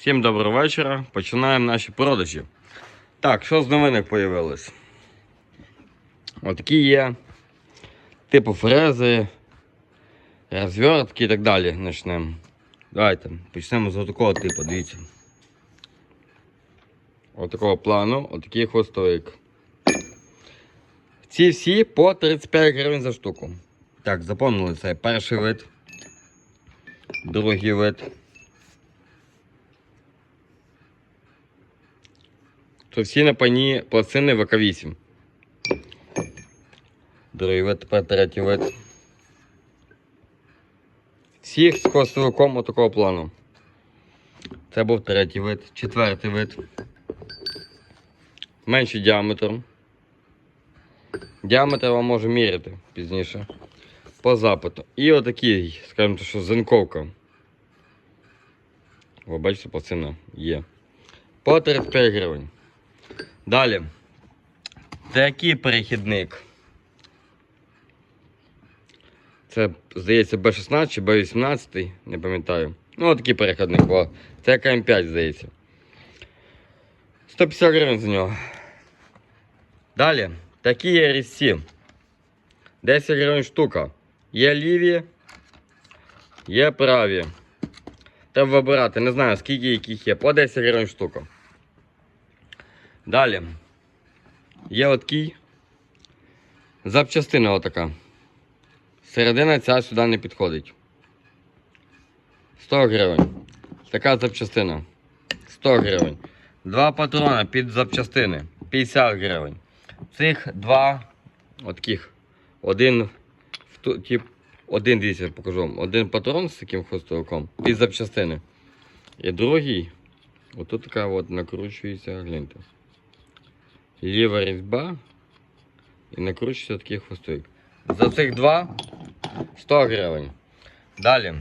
Всім доброго вечора. Починаємо наші продажі. Так, що з новинок появилось? Отакі є. Типу фрези, розвертки і так далі. Почнемо. Давайте почнемо з такого типу, дивіться. Отакого плану, отакий хвостовик. Ці всі по 35 гривень за штуку. Так, запомнили це перший вид, другий вид. То всі на пані пластини ВК8. Другий вид, тепер третій вид. Всіх з хвостовиком отакого плану. Це був третій вид, четвертий вид. Менший діаметром. Діаметр вам можу міряти пізніше. По запиту. І отакий, скажімо, що зенковка. Ви бачите, пластина є. По 35 гривень. Далі. Такий перехідник. Це, здається, B16 чи B18, не пам'ятаю. Ну, такий перехідник. О. Це КМ5, здається. 150 гривень за нього. Далі. Такі різці. 10 гривень штука. Є ліві, є праві. Треба вибирати. Не знаю, скільки яких є. По 10 гривень штука. Далі. Є откій. Запчастина отака. Середина ця сюди не підходить. 100 гривень. Така запчастина. 100 гривень. Два патрона під запчастини. 50 гривень. Цих два таких. Один тип, один дивіться, покажу вам. Один патрон з таким хвостовиком під запчастини. І другий. Отут така от накручується, гляньте. Ліва різьба. І накручується такий хвостовик. За цих два 100 гривень. Далі.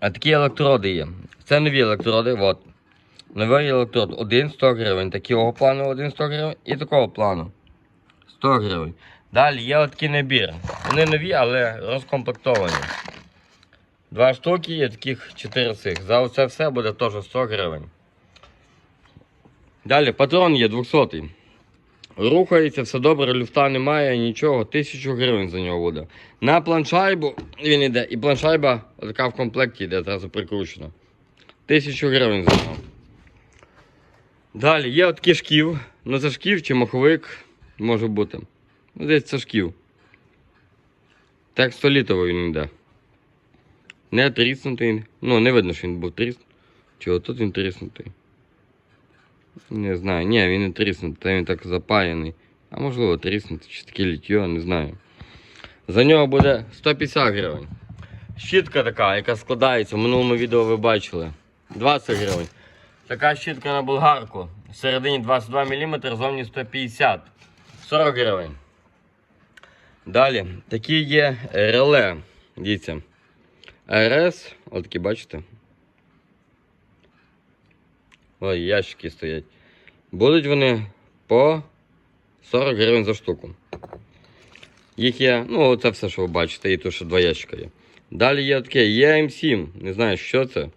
А такі електроди є. Це нові електроди. От. Новий електрод. Один 100 гривень. Такого плану один 100 гривень і такого плану. 100 гривень. Далі є такий набір. Вони нові, але розкомплектовані. Два штуки і таких 4 цих. За оце все буде теж 100 гривень. Далі патрон є 200. Рухається, все добре, люфта немає, нічого. 1000 гривень за нього буде. На планшайбу він йде. І планшайба така в комплекті йде, одразу прикручена. 1000 гривень за нього. Далі є от кишків. Ну це шків чи маховик може бути. Ну, десь це шків. Так 100 літровий він йде. Не тріснутий. Ну, не видно, що він був тріснутий. Чи отут він тріснутий. Не знаю. Ні, він не тріснутий, він так запаяний. А можливо тріснутий, чи таке літьо, не знаю. За нього буде 150 гривень. Щітка така, яка складається, в минулому відео ви бачили. 20 гривень. Така щітка на болгарку. Всередині 22 мм, зовні 150. 40 гривень. Далі, такі є реле. Дивіться. РС, отакі, бачите? Ой, ящики стоять. Будуть вони по 40 гривень за штуку. Їх є, ну, це все, що ви бачите, і тут ще два ящика є. Далі є таке ЄМ7. Не знаю, що це.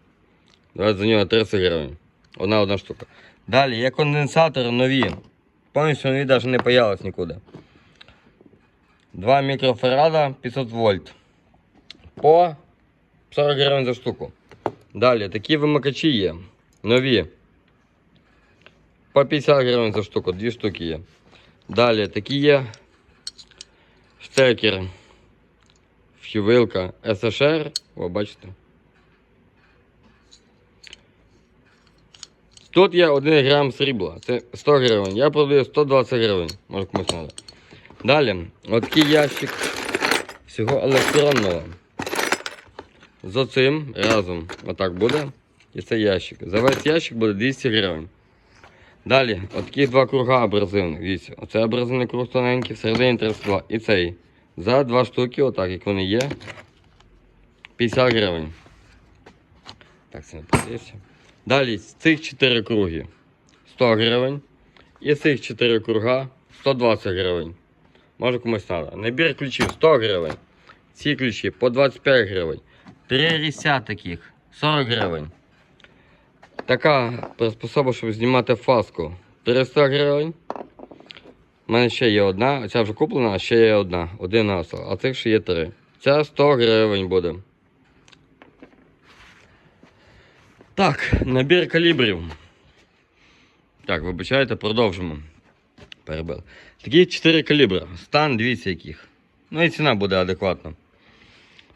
Давайте за нього 30 гривень. Одна одна штука. Далі є конденсатори нові. Повністю нові навіть не появилось нікуди. 2 мікрофарада 500 вольт. По 40 гривень за штуку. Далі такі вимикачі є. Нові. По 50 гривень за штуку, дві штуки є. Далі такі є штекер. Вилка СШР. О, бачите. Тут є 1 грам срібла. Це 100 гривень. Я продаю 120 гривень. Може комусь треба. Далі, отакий ящик всього електронного. З оцим разом. Отак буде. І це ящик. За весь ящик буде 200 гривень. Далі, отакі два круга абразивних. Дивіться, оце абразивний круг тоненький, всередині 32. І цей. За два штуки, отак, як вони є. 50 гривень. Так, це не подається. Далі з цих 4 круги 100 гривень. І з цих 4 круга 120 гривень. Може комусь треба. Набір ключів 100 гривень. Ці ключі по 25 гривень. Три різця таких 40 гривень. Така приспособа, щоб знімати фаску. 300 гривень. У мене ще є одна, ця вже куплена, а ще є одна. Один насел, а цих ще є три. Ця 100 гривень буде. Так, набір калібрів. Так, вибачайте, продовжимо. Перебив. Такі 4 калібри. Стан, дивіться яких. Ну і ціна буде адекватна.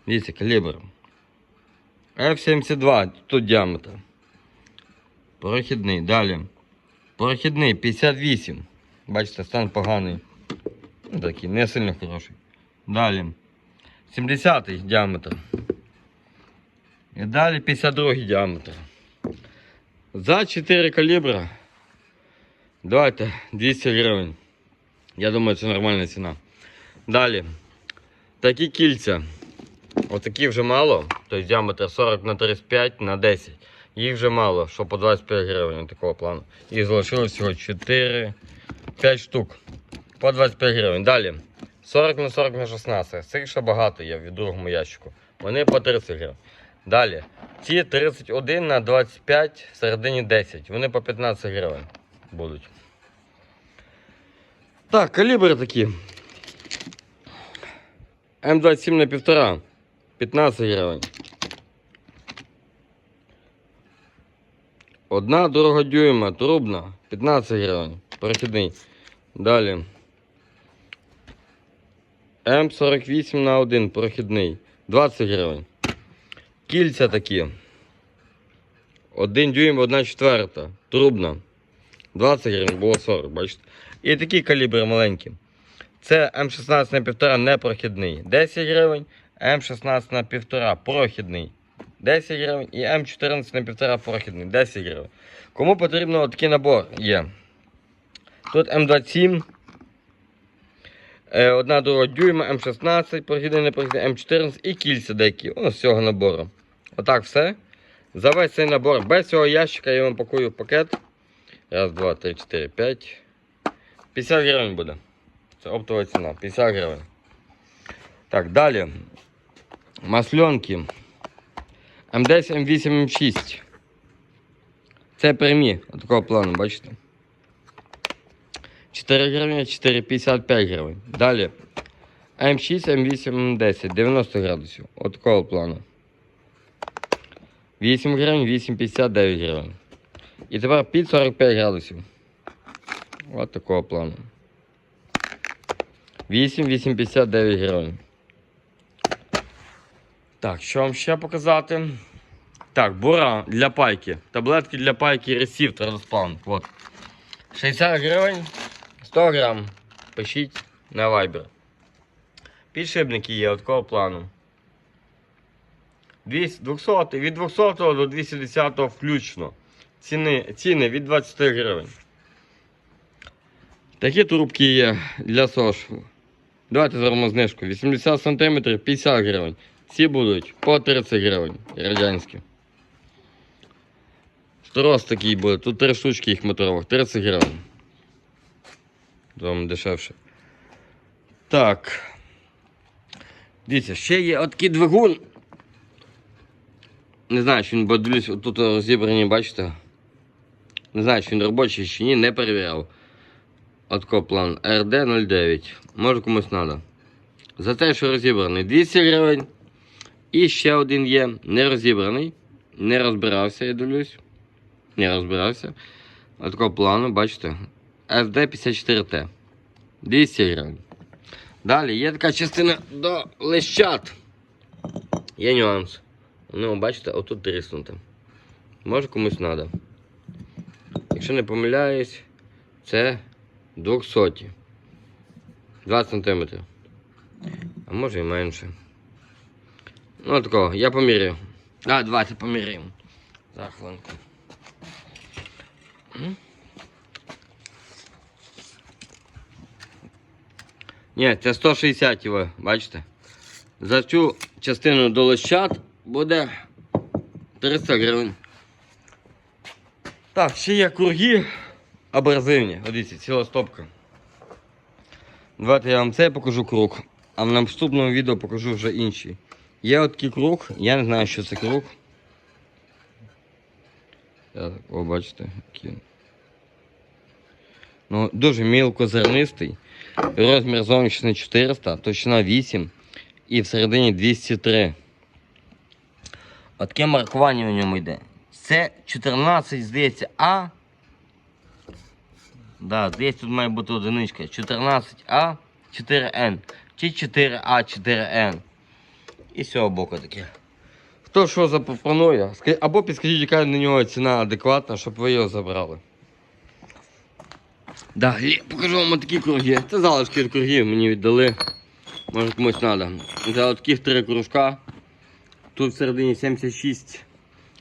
Дивіться, калібр. F72, тут діаметр. Прохідний. Далі. Прохідний 58. Бачите, стан поганий. Ну, Такий, не сильно хороший. Далі. 70 діаметр. І далі 52 діаметр. За 4 калібра. Давайте 200 гривень. Я думаю, це нормальна ціна. Далі. Такі кільця. Отакі вже мало. Тобто діаметр 40 на 35 на 10. Їх вже мало, що по 25 гривень такого плану. І залишилось всього 4, 5 штук. По 25 гривень. Далі. 40 на 40 на 16. Цих ще багато є в другому ящику. Вони по 30 гривень. Далі. Ці 31 на 25 всередині 10. Вони по 15 гривень будуть. Так, калібри такі. М27 на 1,5. 15 гривень. Одна дорога дюйма, трубна, 15 гривень. Перехідний. Далі. М48 на 1 прохідний. 20 гривень. Кільця такі. 1 дюйм, 1 четверта. Трубна. 20 гривень, було 40, бачите. І такі калібри маленькі. Це М16 на 1,5 непрохідний. 10 гривень. М16 на 1,5 прохідний. 10 гривень і М14 на 1,5 прохідний. 10 гривень. Кому потрібно такий набор є. Тут М27. е, Одна друга дюйма, М16, прохідний, непрохідний, М14 і кільця деякі. О, з цього набору. Отак все. За весь цей набор. Без цього ящика я вам пакую в пакет. Раз, два, три, чотири, п'ять. 50 гривень буде. Це оптова ціна. 50 гривень. Так, далі. Масленки. М10, М8, М6. Це прямі. Такого плану, бачите? 4 гривні, 4,55 гривень. Далі. М6, М8, М10. 90 градусів. От такого плану. 8 гривень, 8,59 гривень. І тепер під 45 градусів. От такого плану. 8, 8,59 гривень. Так, що вам ще показати? Так, бура для пайки. Таблетки для пайки ресів транспаунт. Вот. 60 гривень, 100 грам. Пишіть на Viber. Підшипники є от такого плану. 200, 200, від 200 до 210 включно. Ціни, ціни від 20 гривень. Такі трубки є для СОШ. Давайте зробимо знижку. 80 см 50 гривень. Ці будуть по 30 гривень. Радянські. Трос такий буде. Тут три штучки їх метрових. 30 гривень. Там дешевше. Так. Дивіться, ще є отакий двигун. Не знаю, чи він бо дивлюсь, тут розібрані, бачите. Не знаю, чи він робочий чи ні, не перевіряв. Отко план RD09. Може комусь треба. За те, що розібраний 200 гривень. І ще один є не розібраний. Не розбирався, я дивлюсь. Не розбирався. Отакого плану, бачите. FD54T. 200 гривень. Далі є така частина до лещат. Є нюанс. Ну, бачите, отут тріснуте. Може комусь треба. Якщо не помиляюсь, це 200. 20 см. А може і менше. Ну, такого, я поміряю. А, давайте поміряємо. За хвилинку. Ні, це 160 його, бачите? За цю частину до лещат буде 300 гривень. Так, ще є круги абразивні. Дивіться, ціла стопка. Давайте я вам цей покажу круг, а в наступному відео покажу вже інший. Є от круг, я не знаю, що це круг. Я, о, бачите, який. Ну, дуже мілкозернистий. Розмір зовнішній 400, товщина 8 і всередині 203. Отаке маркування у ньому йде. Це 14, здається, А. Да, десь тут має бути одиничка. 14А, 4Н. Чи 4А, 4Н. І з цього боку таке. Хто що запропонує, або підскажіть, яка на нього ціна адекватна, щоб ви його забрали. Далі покажу вам такі круги. Це залишки від кругів мені віддали. Може комусь треба. За таких три кружка. Тут всередині 76.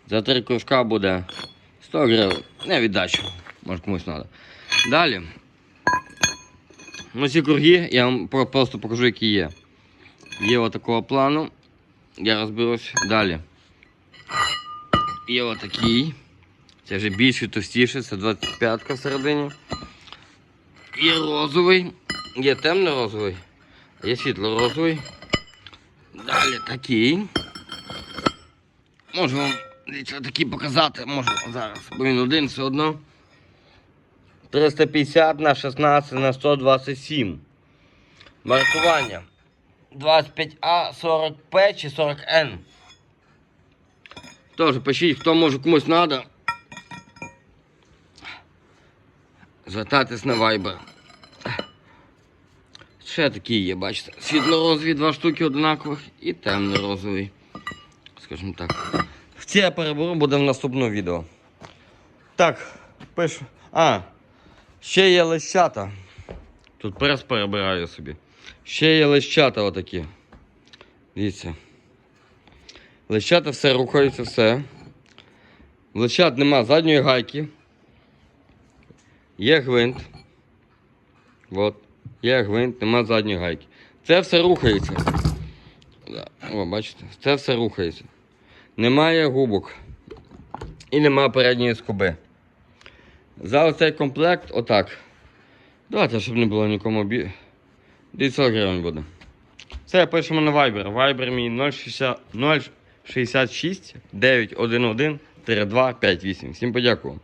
За три кружка буде 100 гривень. Не віддачу. Може комусь треба. Далі. Ну ці круги я вам просто покажу, які є. Є отакого плану. Я розберусь далі. Є отакий. Це вже більше товстіше, це 25-ка всередині. Є розовий, є темно-розовий, є світло-розовий. Далі такий. Можу вам такий показати, можу зараз, бо він один все одно. 350 на 16 на 127. Маркування. 25А, 40П чи 40Н. Тоже пишіть, хто може комусь треба. Звертайтесь на Viber. Ще такі є, бачите. Світло-розові два штуки однакових і темно-розовий. Скажімо так. Ці я переберу буде в наступному відео. Так, пишу. А, ще є лещата. Тут прес перебираю собі. Ще є лещата отакі. Дивіться. Лещата все рухається, все. Лещат нема задньої гайки. Є гвинт. От. Є гвинт, нема задньої гайки. Це все рухається. О, бачите? Це все рухається. Немає губок. І нема передньої скоби. За оцей комплект отак. Давайте, щоб не було нікому бі. 900 гривень буде. Це пишемо на Viber. Viber мій 060 066 911 3258. Всім подякував.